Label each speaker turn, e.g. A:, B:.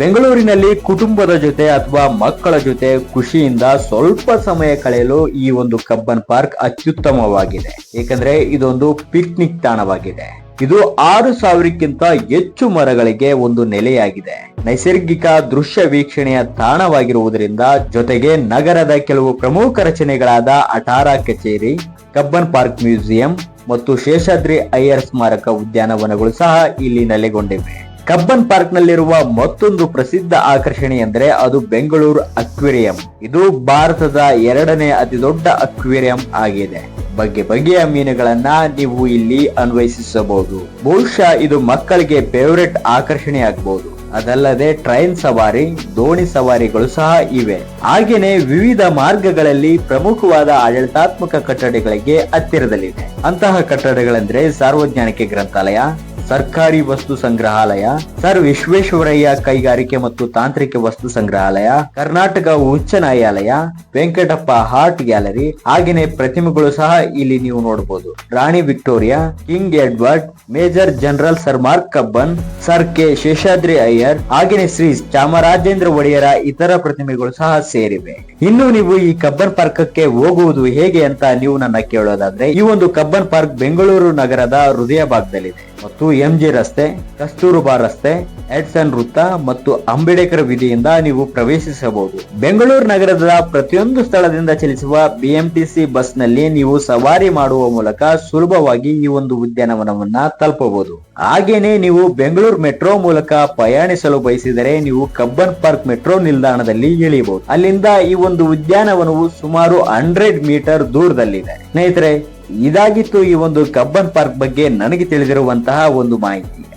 A: ಬೆಂಗಳೂರಿನಲ್ಲಿ ಕುಟುಂಬದ ಜೊತೆ ಅಥವಾ ಮಕ್ಕಳ ಜೊತೆ ಖುಷಿಯಿಂದ ಸ್ವಲ್ಪ ಸಮಯ ಕಳೆಯಲು ಈ ಒಂದು ಕಬ್ಬನ್ ಪಾರ್ಕ್ ಅತ್ಯುತ್ತಮವಾಗಿದೆ. ಏಕೆಂದ್ರೆ ಇದೊಂದು ಪಿಕ್ನಿಕ್ ತಾಣವಾಗಿದೆ. ಇದು ಆರು ಸಾವಿರಕ್ಕಿಂತ ಹೆಚ್ಚು ಮರಗಳಿಗೆ ಒಂದು ನೆಲೆಯಾಗಿದೆ. ನೈಸರ್ಗಿಕ ದೃಶ್ಯ ವೀಕ್ಷಣೆಯ ತಾಣವಾಗಿರುವುದರಿಂದ ಜೊತೆಗೆ ನಗರದ ಕೆಲವು ಪ್ರಮುಖ ರಚನೆಗಳಾದ ಅಟಾರಾ ಕಚೇರಿ, ಕಬ್ಬನ್ ಪಾರ್ಕ್ ಮ್ಯೂಸಿಯಂ ಮತ್ತು ಶೇಷಾದ್ರಿ ಅಯ್ಯರ್ ಸ್ಮಾರಕ ಉದ್ಯಾನವನಗಳು ಸಹ ಇಲ್ಲಿ ನೆಲೆಗೊಂಡಿವೆ. ಕಬ್ಬನ್ ಪಾರ್ಕ್ ನಲ್ಲಿರುವ ಮತ್ತೊಂದು ಪ್ರಸಿದ್ಧ ಆಕರ್ಷಣೆ ಎಂದರೆ ಅದು ಬೆಂಗಳೂರು ಅಕ್ವೇರಿಯಂ. ಇದು ಭಾರತದ ಎರಡನೇ ಅತಿ ದೊಡ್ಡ ಅಕ್ವೇರಿಯಂ ಆಗಿದೆ. ಬಗ್ಗೆ ಬಗೆಯ ಮೀನುಗಳನ್ನ ನೀವು ಇಲ್ಲಿ ಅನ್ವಯಿಸಬಹುದು. ಬಹುಶಃ ಇದು ಮಕ್ಕಳಿಗೆ ಫೇವರೆಟ್ ಆಕರ್ಷಣೆ ಆಗಬಹುದು ಅದಲ್ಲದೆ ಟ್ರೈನ್ ಸವಾರಿ, ದೋಣಿ ಸವಾರಿಗಳು ಸಹ ಇವೆ. ಹಾಗೇನೆ ವಿವಿಧ ಮಾರ್ಗಗಳಲ್ಲಿ ಪ್ರಮುಖವಾದ ಆಡಳಿತಾತ್ಮಕ ಕಟ್ಟಡಗಳಿಗೆ ಹತ್ತಿರದಲ್ಲಿದೆ. ಅಂತಹ ಕಟ್ಟಡಗಳೆಂದರೆ ಸಾರ್ವಜನಿಕ ಗ್ರಂಥಾಲಯ ಸರ್ಕಾರಿ ವಸ್ತು ಸಂಗ್ರಹಾಲಯ, ಸರ್ ವಿಶ್ವೇಶ್ವರಯ್ಯ ಕೈಗಾರಿಕೆ ಮತ್ತು ತಾಂತ್ರಿಕ ವಸ್ತು ಸಂಗ್ರಹಾಲಯ, ಕರ್ನಾಟಕ ಉಚ್ಚ ನ್ಯಾಯಾಲಯ, ವೆಂಕಟಪ್ಪ ಹಾರ್ಟ್ ಗ್ಯಾಲರಿ ಹಾಗೇನೆ ಪ್ರತಿಮೆಗಳು ಸಹ ಇಲ್ಲಿ ನೀವು ನೋಡಬಹುದು. ರಾಣಿ Victoria, king Edward, major general sir Mark Cubbon, sir K Seshadri Iyer ಹಾಗೇನೆ ಶ್ರೀ ಚಾಮರಾಜೇಂದ್ರ ಒಡೆಯರ ಇತರ ಪ್ರತಿಮೆಗಳು ಸಹ ಸೇರಿವೆ. ಇನ್ನು ನೀವು ಈ ಕಬ್ಬನ್ ಪಾರ್ಕಕ್ಕೆ ಹೋಗುವುದು ಹೇಗೆ ಅಂತ ನೀವು ನನ್ನ ಕೇಳೋದಾದ್ರೆ, ಈ ಒಂದು ಕಬ್ಬನ್ ಪಾರ್ಕ್ ಬೆಂಗಳೂರು ನಗರದ ಹೃದಯ ಭಾಗದಲ್ಲಿದೆ ಮತ್ತು ಎಂಜಿ ರಸ್ತೆ, ಕಸ್ತೂರುಬಾ ರಸ್ತೆ, ಎಡ್ಸನ್ ವೃತ್ತ ಮತ್ತು ಅಂಬೇಡ್ಕರ್ ವಿಧಿಯಿಂದ ನೀವು ಪ್ರವೇಶಿಸಬಹುದು. ಬೆಂಗಳೂರು ನಗರದ ಪ್ರತಿಯೊಂದು ಸ್ಥಳದಿಂದ ಚಲಿಸುವ ಬಿಎಂಟಿಸಿ ಬಸ್ನಲ್ಲಿ ನೀವು ಸವಾರಿ ಮಾಡುವ ಮೂಲಕ ಸುಲಭವಾಗಿ ಈ ಒಂದು ಉದ್ಯಾನವನವನ್ನ ತಲುಪಬಹುದು. ಹಾಗೇನೆ ನೀವು ಬೆಂಗಳೂರು ಮೆಟ್ರೋ ಮೂಲಕ ಪ್ರಯಾಣಿಸಲು ಬಯಸಿದರೆ ನೀವು ಕಬ್ಬನ್ ಪಾರ್ಕ್ ಮೆಟ್ರೋ ನಿಲ್ದಾಣದಲ್ಲಿ ಇಳಿಯಬಹುದು. ಅಲ್ಲಿಂದ ಈ ಒಂದು ಉದ್ಯಾನವನವು ಸುಮಾರು ಹಂಡ್ರೆಡ್ ಮೀಟರ್ ದೂರದಲ್ಲಿದೆ. ಸ್ನೇಹಿತರೆ, ಇದಾಗಿತ್ತು ಈ ಒಂದು ಕಬ್ಬನ್ ಪಾರ್ಕ್ ಬಗ್ಗೆ ನನಗೆ ತಿಳಿದಿರುವಂತಹ ಒಂದು ಮಾಹಿತಿ.